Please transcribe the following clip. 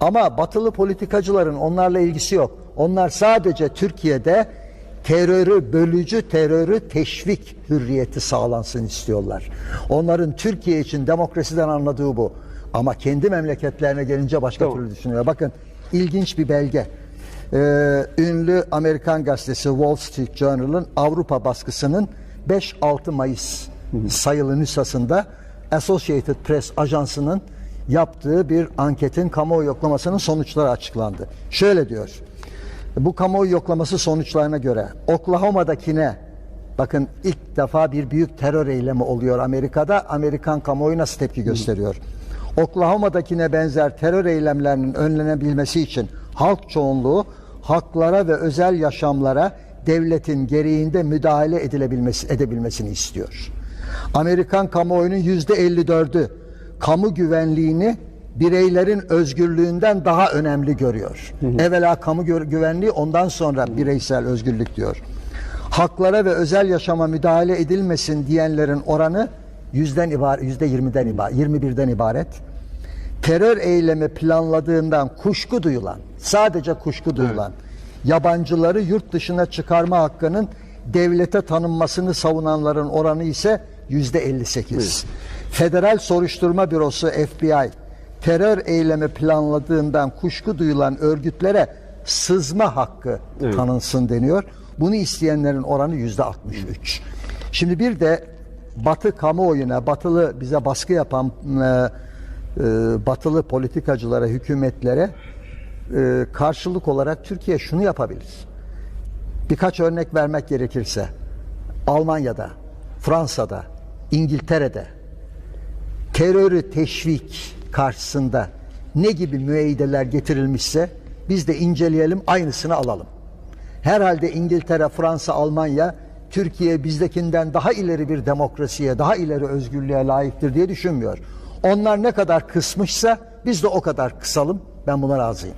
Ama batılı politikacıların onlarla ilgisi yok. Onlar sadece Türkiye'de terörü, bölücü terörü teşvik hürriyeti sağlansın istiyorlar. Onların Türkiye için demokrasiden anladığı bu. Ama kendi memleketlerine gelince başka Tamam. türlü düşünüyor. Bakın ilginç bir belge. Ee, ünlü Amerikan gazetesi Wall Street Journal'ın Avrupa baskısının 5-6 Mayıs sayılı nüshasında Associated Press ajansının yaptığı bir anketin kamuoyu yoklamasının sonuçları açıklandı. Şöyle diyor. Bu kamuoyu yoklaması sonuçlarına göre Oklahoma'dakine bakın ilk defa bir büyük terör eylemi oluyor Amerika'da. Amerikan kamuoyu nasıl tepki gösteriyor? Oklahoma'dakine benzer terör eylemlerinin önlenebilmesi için halk çoğunluğu haklara ve özel yaşamlara devletin gereğinde müdahale edilebilmesi edebilmesini istiyor. Amerikan kamuoyunun yüzde 54'ü kamu güvenliğini bireylerin özgürlüğünden daha önemli görüyor. Evvela kamu güvenliği ondan sonra bireysel özgürlük diyor. Haklara ve özel yaşama müdahale edilmesin diyenlerin oranı yüzden ibaret, yüzde yirmiden ibaret, 21'den ibaret. Terör eylemi planladığından kuşku duyulan, sadece kuşku duyulan, yabancıları yurt dışına çıkarma hakkının devlete tanınmasını savunanların oranı ise yüzde 58. Federal Soruşturma Bürosu FBI terör eylemi planladığından kuşku duyulan örgütlere sızma hakkı Evet. tanınsın deniyor. Bunu isteyenlerin oranı yüzde 63. Şimdi bir de Batı kamuoyuna, batılı bize baskı yapan e, e, batılı politikacılara, hükümetlere e, karşılık olarak Türkiye şunu yapabilir. Birkaç örnek vermek gerekirse Almanya'da, Fransa'da, İngiltere'de terörü teşvik karşısında ne gibi müeyyideler getirilmişse biz de inceleyelim aynısını alalım. Herhalde İngiltere, Fransa, Almanya Türkiye bizdekinden daha ileri bir demokrasiye, daha ileri özgürlüğe layıktır diye düşünmüyor. Onlar ne kadar kısmışsa biz de o kadar kısalım. Ben buna razıyım.